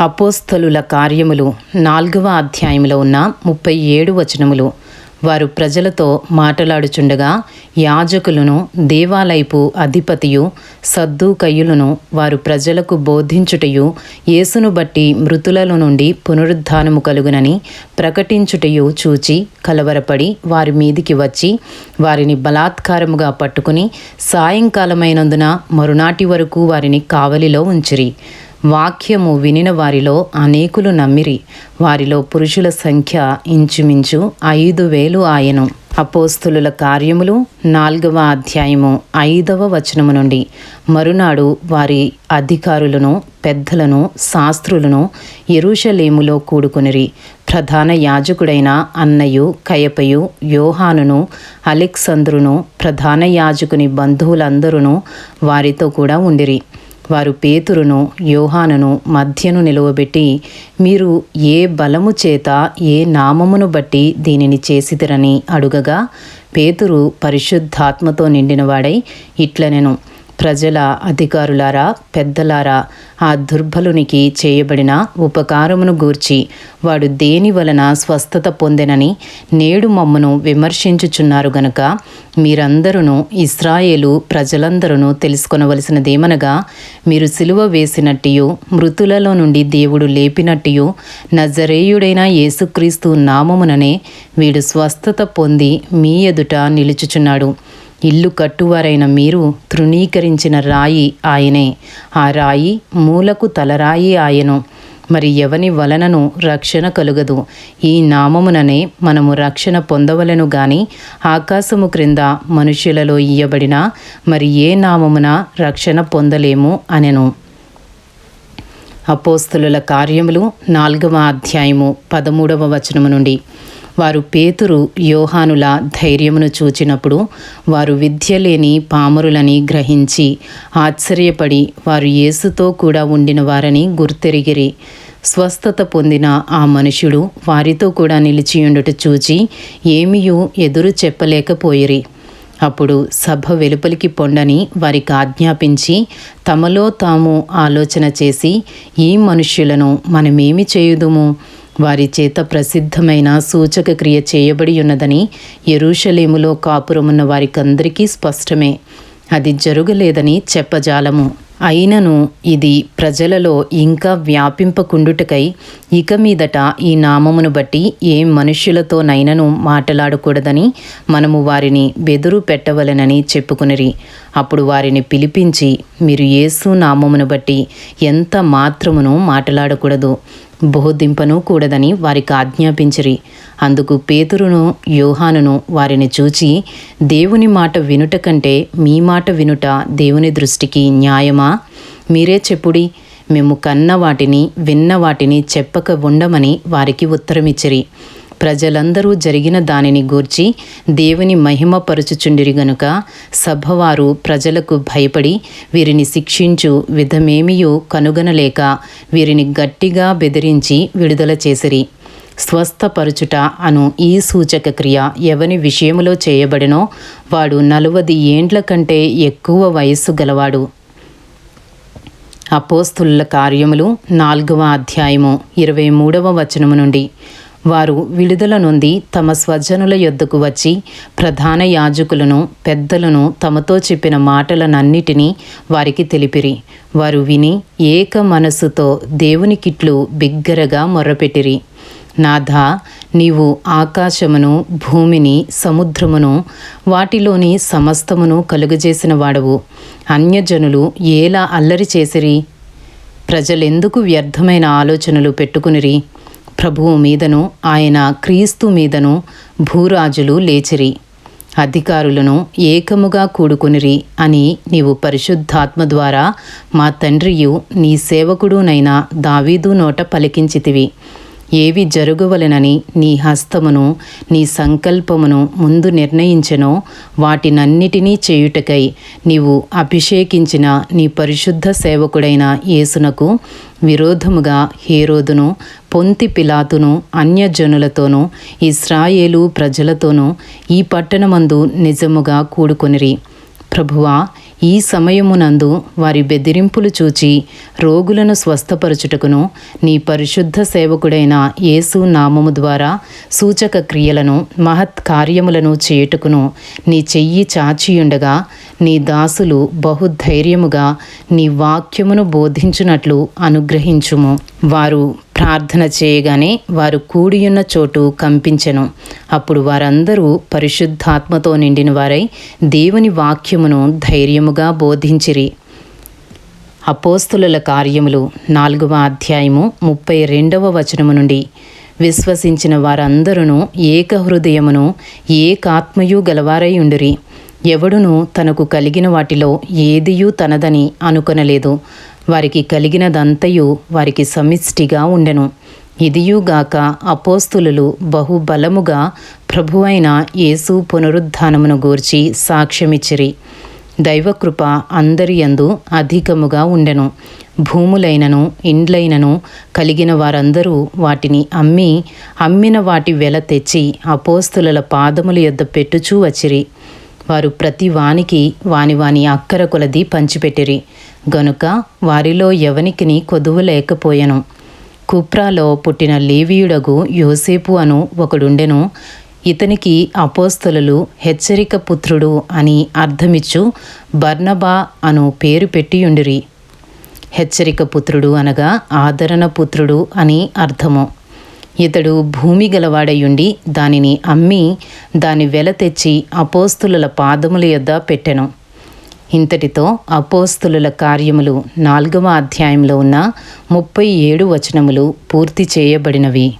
అపోస్తలుల కార్యములు నాలుగవ అధ్యాయంలో ఉన్న ముప్పై ఏడు వచనములు. వారు ప్రజలతో మాట్లాడుచుండగా యాజకులను దేవాలయపు అధిపతియు సద్దుకయ్యులను వారు ప్రజలకు బోధించుటయు యేసును బట్టి మృతులలో నుండి పునరుద్ధానము కలుగునని ప్రకటించుటయు చూచి కలవరపడి వారి మీదికి వచ్చి వారిని బలాత్కారముగా పట్టుకుని సాయంకాలమైనందున మరునాటి వరకు వారిని కావలిలో ఉంచిరి. వాక్యము వినిన వారిలో అనేకులు నమ్మిరి. వారిలో పురుషుల సంఖ్య ఇంచుమించు ఐదు వేలు ఆయను. అపోస్తులుల కార్యములు నాలుగవ అధ్యాయము ఐదవ వచనము నుండి. మరునాడు వారి అధికారులను పెద్దలను శాస్త్రులను ఎరుషలేములో కూడుకునిరి. ప్రధాన యాజకుడైన అన్నయు కయపయు యోహానును అలెక్సంద్రును ప్రధాన యాజకుని బంధువులందరూ వారితో కూడా ఉండిరి. వారు పేతురును యోహానను మధ్యను నిలువబెట్టి మీరు ఏ బలము చేత ఏ నామమును బట్టి దీనిని చేసిదిరని అడుగగా పేతురు పరిశుద్ధాత్మతో నిండినవాడై ఇట్లనెను. ప్రజల అధికారులారా పెద్దలారా ఆ దుర్బలునికి చేయబడిన ఉపకారమును గూర్చి వాడు దేని వలన స్వస్థత పొందెనని నేడు మమ్మను విమర్శించుచున్నారు గనుక మీరందరూ ఇస్రాయేలు ప్రజలందరూ తెలుసుకొనవలసినదేమనగా మీరు సిలువ వేసినట్టియు మృతులలో నుండి దేవుడు లేపినట్టియు నజరేయుడైన యేసుక్రీస్తు నామముననే వీడు స్వస్థత పొంది మీ ఎదుట నిలుచుచున్నాడు. ఇల్లు కట్టువారైన మీరు తృణీకరించిన రాయి ఆయనే. ఆ రాయి మూలకు తలరాయి ఆయను. మరి ఎవని వలనను రక్షణ కలుగదు. ఈ నామముననే మనము రక్షణ పొందవలను గాని ఆకాశము క్రింద మనుష్యులలో ఇయ్యబడిన మరి ఏ నామమున రక్షణ పొందలేము అనెను. అపోస్తులుల కార్యములు నాలుగవ అధ్యాయము పదమూడవ వచనము నుండి. వారు పేతురు యోహానుల ధైర్యమును చూచినప్పుడు వారు విద్య లేని పామరులని గ్రహించి ఆశ్చర్యపడి వారు యేసుతో కూడా ఉండిన వారని గుర్తెరిగిరి. స్వస్థత పొందిన ఆ మనుషుడు వారితో కూడా నిలిచియుండుట చూచి ఏమియూ ఎదురు చెప్పలేకపోయిరి. అప్పుడు సభ వెలుపలికి పొండని వారికి ఆజ్ఞాపించి తమలో తాము ఆలోచన చేసి ఈ మనుష్యులను మనమేమి చేయుదుము? వారి చేత ప్రసిద్ధమైన సూచక క్రియ చేయబడి ఉన్నదని ఎరుషలేములో కాపురమున్న వారికందరికీ స్పష్టమే. అది జరుగలేదని చెప్పజాలము. అయినను ఇది ప్రజలలో ఇంకా వ్యాపింపకుండుటకై ఇక మీదట ఈ నామమును బట్టి ఏ మనుష్యులతోనైనను మాట్లాడకూడదని మనము వారిని బెదురు పెట్టవలెనని చెప్పుకునిరి. అప్పుడు వారిని పిలిపించి మీరు యేసు నామమును బట్టి ఎంత మాత్రమును మాట్లాడకూడదు. బోధింపను కూడదని వారికి ఆజ్ఞాపించిరి. అందుకు పేతురును యోహానును వారిని చూచి దేవుని మాట వినుట కంటే మీ మాట వినుట దేవుని దృష్టికి న్యాయమా? మీరే చెప్పుడి మేము కన్న వాటిని విన్న వాటిని చెప్పక ఉండమని వారికి ఉత్తరమిచ్చిరి. ప్రజలందరూ జరిగిన దానిని గూర్చి దేవుని మహిమపరుచుచుండిరి గనుక సభవారు ప్రజలకు భయపడి వీరిని శిక్షించు విధమేమియో కనుగొనలేక వీరిని గట్టిగా బెదిరించి విడుదల చేసిరి. స్వస్థపరుచుట అను ఈ సూచక క్రియ ఎవని విషయములో చేయబడినో వాడు నలువది ఏండ్ల కంటే ఎక్కువ వయస్సు గలవాడు. అపోస్తుల కార్యములు నాలుగవ అధ్యాయము ఇరవై మూడవ వచనము నుండి. వారు విడుదల నుండి తమ స్వజనుల యొద్దకు వచ్చి ప్రధాన యాజకులను పెద్దలను తమతో చెప్పిన మాటలనన్నిటినీ వారికి తెలిపిరి. వారు విని ఏక మనస్సుతో దేవునికిట్లు బిగ్గరగా మొర్రపెట్టిరి నాథా నీవు ఆకాశమును భూమిని సముద్రమును వాటిలోని సమస్తమును కలుగజేసిన వాడవు. అన్యజనులు ఏలా అల్లరి చేసిరి? ప్రజలెందుకు వ్యర్థమైన ఆలోచనలు పెట్టుకునిరి? ప్రభువు మీదను ఆయన క్రీస్తు మీదను భూరాజులు లేచిరి. అధికారులను ఏకముగా కూడుకునిరి అని నీవు పరిశుద్ధాత్మ ద్వారా మా తండ్రియు నీ సేవకుడునైన దావీదు నోట పలికించితివి. ఏవి జరుగువలెనని నీ హస్తమును నీ సంకల్పమును ముందు నిర్ణయించెనో వాటినన్నిటినీ చేయుటకై నీవు అభిషేకించిన నీ పరిశుద్ధ సేవకుడైన యేసునకు విరోధముగా హేరోదును పొంతి పిలాతును అన్యజనులతోనూ ఇస్రాయేలు ప్రజలతోనూ ఈ పట్టణమందు నిజముగా కూడుకొనిరి. ప్రభువా ఈ సమయమునందు వారి బెదిరింపులు చూచి రోగులను స్వస్థపరచుటకును నీ పరిశుద్ధ సేవకుడైన యేసు నామము ద్వారా సూచక క్రియలను మహత్ కార్యములను చేయుటకును నీ చెయ్యి చాచియుండగా నీ దాసులు బహుధైర్యముగా నీ వాక్యమును బోధించునట్లు అనుగ్రహించుము. వారు ప్రార్థన చేయగానే వారు కూడియున్న చోటు కంపించెను. అప్పుడు వారందరూ పరిశుద్ధాత్మతో నిండిన వారై దేవుని వాక్యమును ధైర్యముగా బోధించిరి. అపోస్తుల కార్యములు నాలుగవ అధ్యాయము ముప్పై రెండవ వచనము నుండి. విశ్వసించిన వారందరూ ఏక హృదయమును ఏకాత్మయు గలవారై ఉండిరి. ఎవడును తనకు కలిగిన వాటిలో ఏదియూ తనదని అనుకొనలేదు. వారికి కలిగినదంతయు వారికి సమిష్టిగా ఉండెను. ఇదియుగాక అపోస్తులు బహుబలముగా ప్రభువైన యేసు పునరుద్ధానమును గూర్చి సాక్ష్యమిచ్చిరి. దైవకృప అందరి యందు అధికముగా ఉండెను. భూములైనను ఇండ్లైనను కలిగిన వారందరూ వాటిని అమ్మి అమ్మిన వాటి వెల తెచ్చి అపోస్తుల పాదముల యొద్ద పెట్టుచూ వచ్చిరి. వారు ప్రతి వానికి వాని వాని అక్కర కొలది పంచిపెట్టిరి. గనుక వారిలో ఎవనికిని కొదువు లేకపోయెను. కుప్రాలో పుట్టిన లేవీయుడగు యోసేపు అను ఒకడుండెను. ఇతనికి అపోస్తలు హెచ్చరిక పుత్రుడు అని అర్థమిచ్చు బర్నబా అను పేరు పెట్టియుండిరి. హెచ్చరిక పుత్రుడు అనగా ఆదరణ పుత్రుడు అని అర్థము. ఇతడు భూమి గలవాడయుండి దానిని అమ్మి దాని వెల తెచ్చి అపోస్తుల పాదముల యొద్ద పెట్టెను. ఇంతటితో అపోస్తులుల కార్యములు నాలుగవ అధ్యాయంలో ఉన్న ముప్పై ఏడు వచనములు పూర్తి చేయబడినవి.